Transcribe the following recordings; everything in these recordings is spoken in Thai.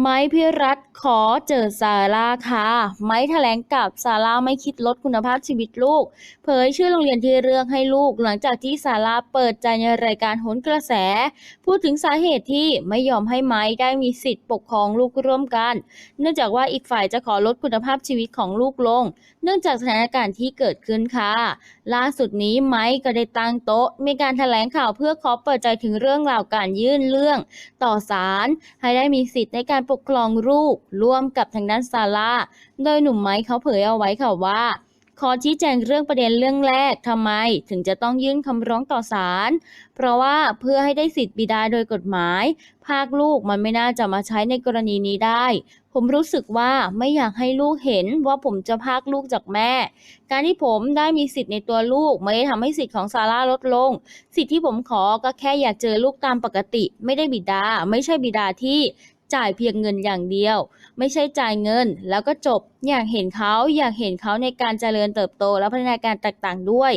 ไม้พิรัตขอเจอซาร่าค่ะ ไม้แถลงกับซาร่าไม่คิดลดคุณภาพชีวิตลูก เผยชื่อโรงเรียนที่เลือกให้ลูก หลังจากที่ซาร่าเปิดใจในรายการโหนกระแส พูดถึงสาเหตุที่ไม่ยอมให้ไม้ได้มีสิทธิ์ปกครองลูกร่วมกัน เนื่องจากว่าอีกฝ่ายจะขอลดคุณภาพชีวิตของลูกลง เนื่องจากสถานการณ์ที่เกิดขึ้นค่ะ ล่าสุดนี้ไม้ก็ได้ตั้งโต๊ะ มีการแถลงข่าวเพื่อขอเปิดใจถึงเรื่องราวการยื่นเรื่อง ต่อศาลให้ได้มีสิทธิ์ในการปกครองลูกร่วมกับทางด้านซาร่าโดยหนุ่มไม้เขาเผยเอาไว้ค่ะว่า ขอชี้แจงเรื่องประเด็นเรื่องแรกทำไมถึงจะต้องยื่นคำร้องต่อศาลเพราะว่าเพื่อให้ได้สิทธิ์บิดาโดยกฎหมาย ภาคลูกมันไม่น่าจะมาใช้ในกรณีนี้ได้ ผมรู้สึกว่าไม่อยากให้ลูกเห็นว่าผมจะพากลูกจากแม่ การที่ผมได้มีสิทธิ์ในตัวลูกไม่ได้ทำให้สิทธิ์ของซาร่าลดลง สิทธิ์ที่ผมขอก็แค่อยากเจอลูกตามปกติ ไม่ได้บิดา ไม่ใช่บิดาที่ จ่ายเพียงเงินอย่างเดียว ไม่ใช่จ่ายเงิน แล้วก็จบ อยากเห็นเขาอยากเห็นเขาในการเจริญเติบโตและพัฒนาการต่างๆด้วย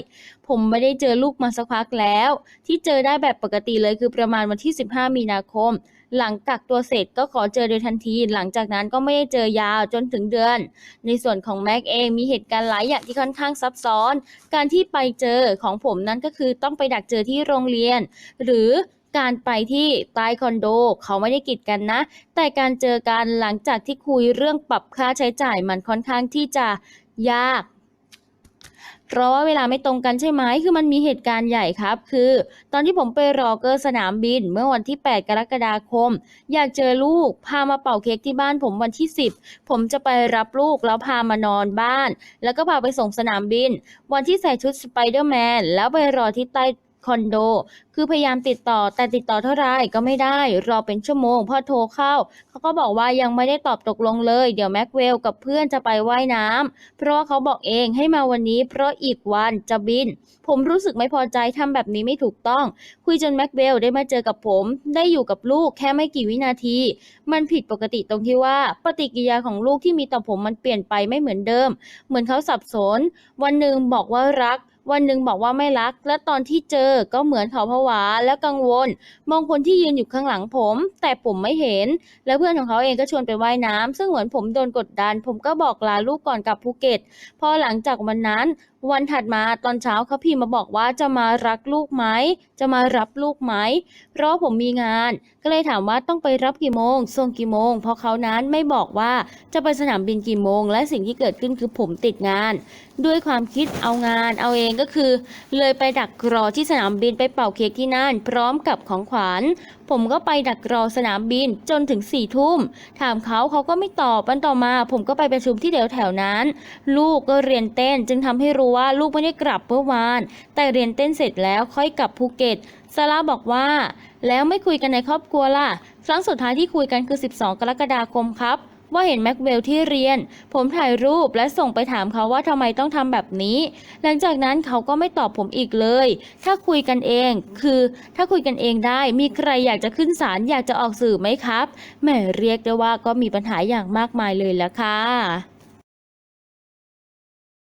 ผมไม่ได้เจอลูกมาสักพักแล้ว ที่เจอได้แบบปกติเลยคือประมาณวันที่ 15 มีนาคม หลังกักตัวเสร็จก็ขอเจอโดยทันที หลังจากนั้นก็ไม่ได้เจอยาวจนถึงเดือน ในส่วนของแม็กเองมีเหตุการณ์หลายอย่างที่ค่อนข้างซับซ้อน การที่ไปเจอของผมนั้นก็คือต้องไปดักเจอที่โรงเรียน หรือ การไปที่ใต้คอนโด เขาไม่ได้กีดกันนะ แต่การเจอกันหลังจากที่คุยเรื่องปรับค่าใช้จ่ายมันค่อนข้างที่จะยากเพราะว่าเวลาไม่ตรงกันใช่ไหม คือมันมีเหตุการณ์ใหญ่ครับ คือ ตอนที่ผมไปรอเกอร์สนามบิน เมื่อวันที่ 8 กรกฎาคม อยากเจอลูก พามาเป่าเค้กที่บ้านผมวันที่ 10 ผมจะไปรับลูกแล้วพามานอนบ้าน แล้วก็พาไปส่งสนามบิน วันที่ใส่ชุดสไปเดอร์แมนแล้วไปรอที่ใต้ คอนโด คือพยายามติดต่อแต่ติดต่อเท่าไรก็ไม่ได้ รอเป็นชั่วโมงพอโทรเข้า เขาก็บอกว่ายังไม่ได้ตอบตกลงเลย เดี๋ยวแม็กเวลกับเพื่อนจะไปว่ายน้ำเพราะว่าเขาบอกเองให้มาวันนี้ เพราะอีกวันจะบิน ผมรู้สึกไม่พอใจทำแบบนี้ไม่ถูกต้อง คุยจนแม็กเวลได้มาเจอกับผม ได้อยู่กับลูกแค่ไม่กี่วินาที มันผิดปกติตรงที่ว่าปฏิกิริยาของลูกที่มีต่อผมมันเปลี่ยนไปไม่เหมือนเดิม เหมือนเขาสับสน วันหนึ่งบอกว่ารัก วันหนึ่งบอกว่าไม่รัก และตอนที่เจอก็เหมือนเขาผวาและกังวล มองคนที่ยืนอยู่ข้างหลังผม แต่ผมไม่เห็น และเพื่อนของเขาเองก็ชวนไปว่ายน้ำซึ่งเหมือนผมโดนกดดัน ผมก็บอกลาลูกก่อนกลับภูเก็ต พอหลังจากวันนั้น วันถัดมาตอนเช้าเขาพิมพ์มาบอกว่าจะมารักลูกไหม จะมารับลูกไหม เพราะผมมีงาน ก็เลยถามว่าต้องไปรับกี่โมงส่งกี่โมง เพราะเขานั้นไม่บอกว่าจะไปสนามบินกี่โมง และสิ่งที่เกิดขึ้นคือผมติดงาน ด้วยความคิดเอางานเอาเองก็คือ เลยไปดักรอที่สนามบินไปเป่าเค้กที่นั่น พร้อมกับของขวัญผมก็ไปดักรอสนามบินจนถึงสี่ทุ่ม ถามเขาเขาก็ไม่ตอบวันต่อมา ผมก็ไปประชุมที่เดียวแถวนั้น ลูกก็เรียนเต้นจึงทำให้รู้ว่าลูกไม่ได้กลับเมื่อวาน แต่เรียนเต้นเสร็จแล้วค่อยกลับภูเก็ตซาร่าบอกว่า แล้วไม่คุยกันในครอบครัวล่ะ ครั้งสุดท้ายที่คุยกันคือ 12 กรกฎาคมครับว่าเห็นแม็กเวลที่เรียน ผมถ่ายรูปและส่งไปถามเขาว่าทำไมต้องทำแบบนี้ หลังจากนั้นเขาก็ไม่ตอบผมอีกเลย ถ้าคุยกันเอง คือถ้าคุยกันเองได้ มีใครอยากจะขึ้นศาลอยากจะออกสื่อไหมครับ แหมเรียกได้ว่าก็มีปัญหาอย่างมากมายเลยละค่ะ